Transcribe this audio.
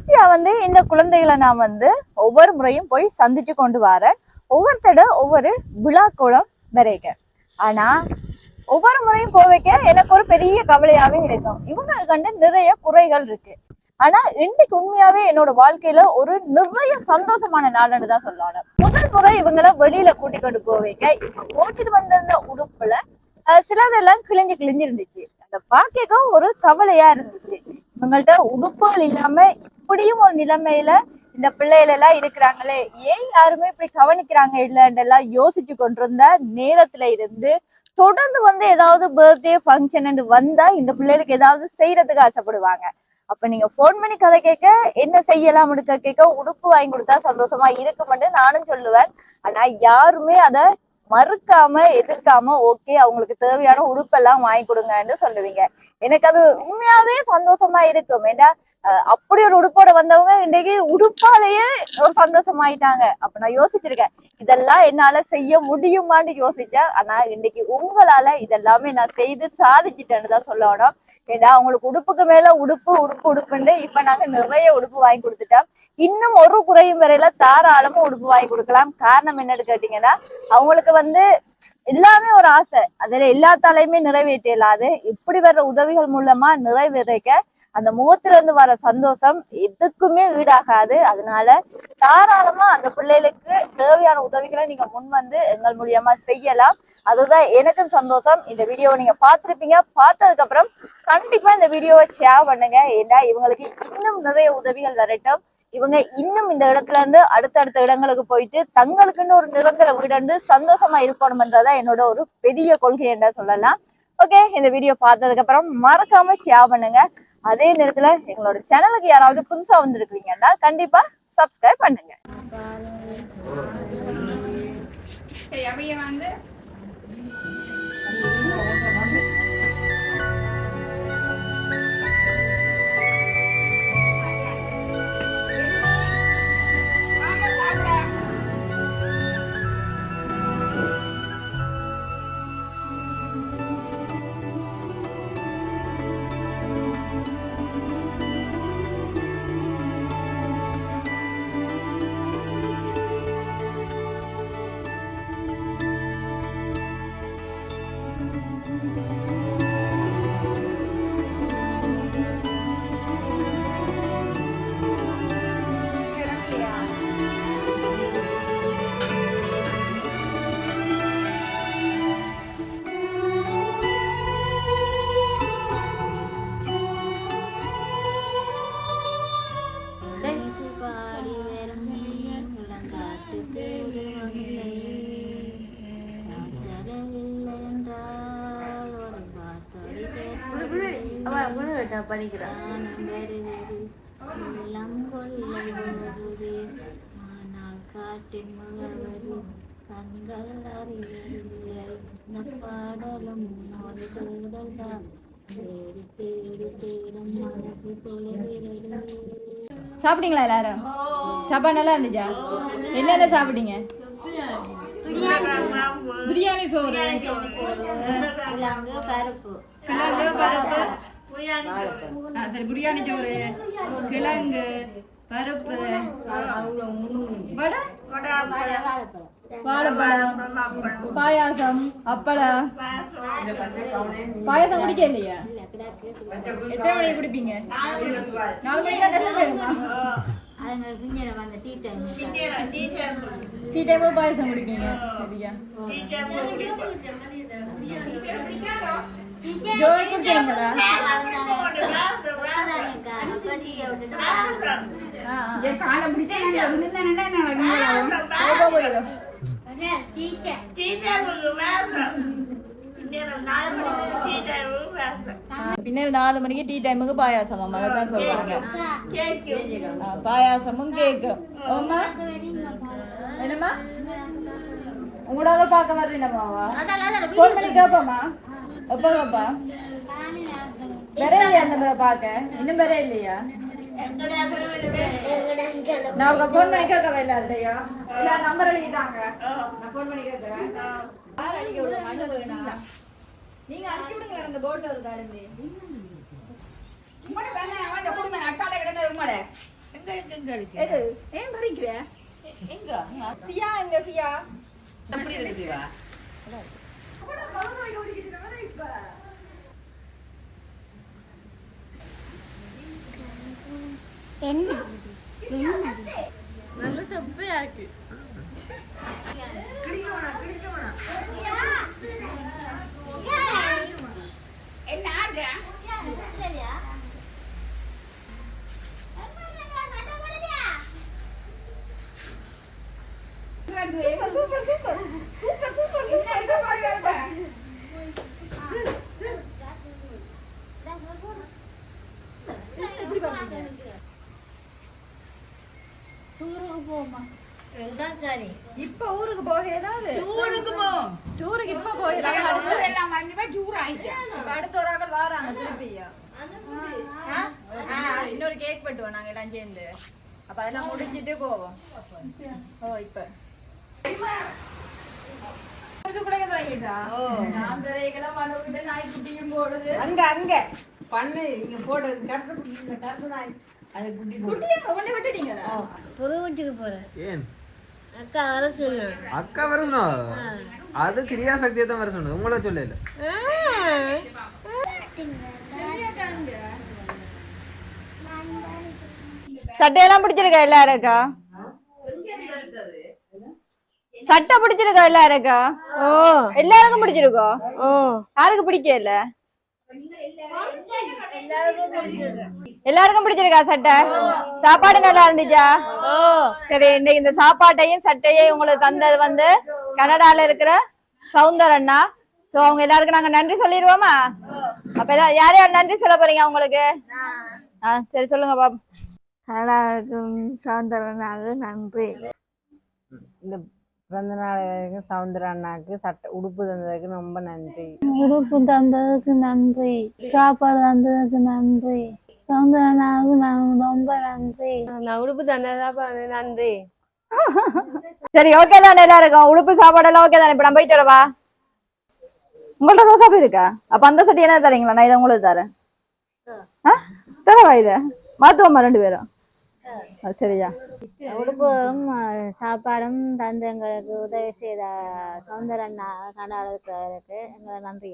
தொடர்ச்சியா வந்து இந்த குழந்தைகளை நான் வந்து ஒவ்வொரு முறையும் போய் சந்திச்சு கொண்டு வரேன். ஒவ்வொருத்தட ஒவ்வொரு விழா விழாக்கூடம் வரைக. ஆனா ஒவ்வொரு முறையும் போவைக்க எனக்கு ஒரு பெரிய கவலையாவே இருக்கும். இவங்களுக்கு கண்டு நிறைய குறைகள் இருக்கு. ஆனா இன்னைக்கு உண்மையாவே என்னோட வாழ்க்கையில ஒரு நிறைய சந்தோஷமான நாள்னு தான் சொல்லணும். முதல் முறை இவங்கள வெளியில கூட்டி கொண்டு போவைக்க ஓட்டிட்டு போட்டுட்டு வந்திருந்த உடுப்புல சிலதெல்லாம் கிழிஞ்சு கிழிஞ்சு இருந்துச்சு அதை பாக்க ஒரு கவலையா இருந்துச்சு. இவங்கள்ட்ட உடுப்புகள் இல்லாம இப்படியும் ஒரு நிலைமையில இந்த பிள்ளைகள் எல்லாம் இருக்கிறாங்களே? ஏன் யாருமே இப்படி கவனிக்கிறாங்க? இல்லைன்றெல்லாம் யோசிச்சு கொண்டிருந்த நேரத்துல இருந்து தொடர்ந்து வந்து ஏதாவது பர்த்டே ஃபங்க்ஷன் வந்தா இந்த பிள்ளைகளுக்கு ஏதாவது செய்யறதுக்கு ஆசைப்படுவாங்க. அப்ப நீங்க ஃபோன் பண்ணி கதை கேட்க என்ன செய்யலாம் கேட்க உடுப்பு வாங்கி கொடுத்தா சந்தோஷமா இருக்குமென்று நானும் சொல்லுவேன். ஆனா யாருமே அதை மறுக்காம எதிர்க்காம ஓகே அவங்களுக்கு தேவையான உடுப்பெல்லாம் வாங்கி கொடுங்கன்னு சொல்லுவீங்க. எனக்கு அது உண்மையாவே சந்தோஷமா இருக்கும். ஏன்னா அப்படி ஒரு உடுப்போட வந்தவங்க இன்னைக்கு உடுப்பாலேயே ஒரு சந்தோஷமாயிட்டாங்க. அப்ப நான் யோசிச்சிருக்கேன். இதெல்லாம் என்னால செய்ய முடியுமான்னு யோசிச்சேன். ஆனா இன்னைக்கு உங்களால இதெல்லாமே நான் செய்து சாதிச்சிட்டேன்னு தான் சொல்லணும். ஏன்னா அவங்களுக்கு உடுப்புக்கு மேல உடுப்பு உடுப்பு உடுப்புன்னு இப்ப நாங்க நிறைய உடுப்பு வாங்கி கொடுத்துட்டோம். இன்னும் ஒரு குறையும் வரையில தாராளமா உடுப்பு வாங்கி கொடுக்கலாம். காரணம் என்னன்னு கேட்டீங்கன்னா அவங்களுக்கு வந்து எல்லாமே ஒரு ஆசை. அதுல எல்லாத்தாலையுமே நிறைவேற்ற இயலாது இப்படி வர்ற உதவிகள் மூலமா நிறைவேறிக்க அந்த முகத்துல இருந்து வர சந்தோஷம் எதுக்குமே ஈடாகாது. அதனால தாராளமா அந்த பிள்ளைகளுக்கு தேவையான உதவிகளை நீங்க முன் வந்து எங்கள் மூலியமா செய்யலாம். அதுதான் எனக்கும் சந்தோஷம். இந்த வீடியோவை நீங்க பார்த்துருப்பீங்க. பார்த்ததுக்கு அப்புறம் கண்டிப்பா இந்த வீடியோவை ஷேர் பண்ணுங்க. ஏன்னா இவங்களுக்கு இன்னும் நிறைய உதவிகள் வரட்டும். இவங்க இன்னும் இந்த இடத்துல இருந்து அடுத்தடுத்த இடங்களுக்கு போயிட்டு தங்களுக்குன்னு ஒரு நிரந்தர வீடு வந்து சந்தோஷமா இருக்கணும்ன்றதா என்னோட ஒரு பெரிய கொள்கை என்ன சொல்லலாம். ஓகே இந்த வீடியோ பார்த்ததுக்கு அப்புறம் மறக்காம ஷேர் பண்ணுங்க. அதே நேரத்துல எங்களோட சேனலுக்கு யாராவது புதுசா வந்திருக்கீங்கன்னா கண்டிப்பா சப்ஸ்கிரைப் பண்ணுங்க. அப்படியே வந்து நானும் வருவது உள்ளம் கொள்ளுவது. ஆனால் காட்டின் முகவரி கண்கள் அறியவில்லை. இந்த பாடலும் தேடல் தான். தேடி தேடி தேடும் மனசு தொலைகிறது சாப்பிட்டீங்களா எல்லாரும்? சாப்பாடு நல்லா இருந்துச்சா? என்னென்ன சாப்பிட்டீங்க? பிரியாணி. சோறு. பருப்பு. பருப்பு. சரி பிரியாணி சோறு கிழங்கு பருப்பு வடை வாழைப்பழம் பாயாசம் அப்பளம். பாயாசம் குடிக்க இல்லையா? எத்தனை மணிக்கு குடிப்பீங்க? நாலு மணிக்கு டீ டைம் பாயாசம் குடிப்பீங்க சரியா? ஆ. என் காலை பிடிச்சா விழுந்தானே போக போயிடும் பின்னர் நாலு மணிக்கு டீ டைமுக்கு பாயாசம் அம்மா அதை தான் சொல்றாங்க பாயாசமும் கேக்கும் என்னம்மா உங்களோட பார்க்க வர்றீங்கம்மாவா ஃபோன் பண்ணி கேட்போம்மா எப்போ கேட்பா வேற இல்லையா அந்த முறை பார்க்க? இன்னும் வேற இல்லையா? நான் ஃபோன் பண்ணி கேட்கவே இல்லை இல்லையா இல்ல நம்பர் எழுதிட்டாங்க நான் ஃபோன் பண்ணி கேட்கறேன். யார் அடிக்க விடுங்க? மண்ணு வேணா நீங்க விடுங்க அந்த போர்டு ஒரு காலேஜ் உங்களோட வேலை அவன் குடும்பம் நட்டால கிடந்தது உங்களோட எது ஏன் பறிக்கிற சியா எங்க சியா? என்ன? என்ன என்ன ஆடுறா super super super. Super super super. இப்ப ஊருக்கு போக ஏதாவது? டூருக்கு இப்ப போகலாம் அடுத்து எல்லாம் வந்து ஜூர் ஆயிட்டேன். இப்ப அடுத்த ஒரு ஆக்கள் வாராங்க திருப்பியா இன்னொரு கேக் வெட்டுவோம் நாங்க எல்லாம் சேர்ந்து. அப்ப அதெல்லாம் முடிஞ்சிட்டு போவோம். ஓ இப்ப. வாங்கிட்டா போடுது. அங்க அங்க. பண்ணு நீங்க போடுறது கருத்து இந்த கருத்து நாய். அது குட்டி போடு. குட்டியை கொண்டு விட்டுட்டீங்களா? புது வீட்டுக்கு போறேன் ஏன்? அக்கா வர சொன்னா அக்கா வர சொன்னா? அது கிரியா சக்தியை தான் வர சொன்னது. உங்கள சொல்ல இல்ல சட்டையெல்லாம் பிடிச்சிருக்கா எல்லாருக்கா? சட்டை பிடிச்சிருக்கா எல்லாருக்கா ஓ. எல்லாருக்கும் பிடிச்சிருக்கோ? ஓ. யாருக்கு பிடிக்கல? எல்லாருக்கும் பிடிச்சிருக்கா சட்டை? சாப்பாடு நல்லா இருந்துச்சா? சரி இன்னைக்கு இந்த சாப்பாட்டையும் சட்டையும் உங்களுக்கு தந்தது வந்து கனடால இருக்கிற சவுந்தர் அண்ணா. சோ அவங்க எல்லாருக்கும் நாங்க நன்றி சொல்லிடுவோமா? அப்ப யார் யார் நன்றி சொல்ல போறீங்க அவங்களுக்கு? ஆ சரி சொல்லுங்க பாப். கனடாவுக்கும் சவுந்தரனாக நன்றி. இந்த பிறந்த நாள் சவுந்தர அண்ணாக்கு சட்டை உடுப்பு தந்ததுக்கு ரொம்ப நன்றி. உடுப்பு தந்ததுக்கு நன்றி. சாப்பாடு தந்ததுக்கு நன்றி. சவுந்தரனாவுக்கு நான் ரொம்ப நன்றி. நான் உடுப்பு தந்ததா நன்றி. சரி ஓகே தானே எல்லாருக்கும். உடுப்பு சாப்பாடு எல்லாம் ஓகே தானே? இப்ப நான் போயிட்டு வரவா? உங்கள்ட்ட ரோசா போய் இருக்கா? அப்ப அந்த சட்டி என்ன தரீங்களா? நான் இதை உங்களுக்கு தரேன்? தரவா இத? மாத்துவோமா ரெண்டு பேரும். சரியா. உடுப்பும் சாப்பாடும் தந்து எங்களுக்கு உதவி செய்த சவுந்தரண்ணா கனடாவுக்கு எங்களை நன்றி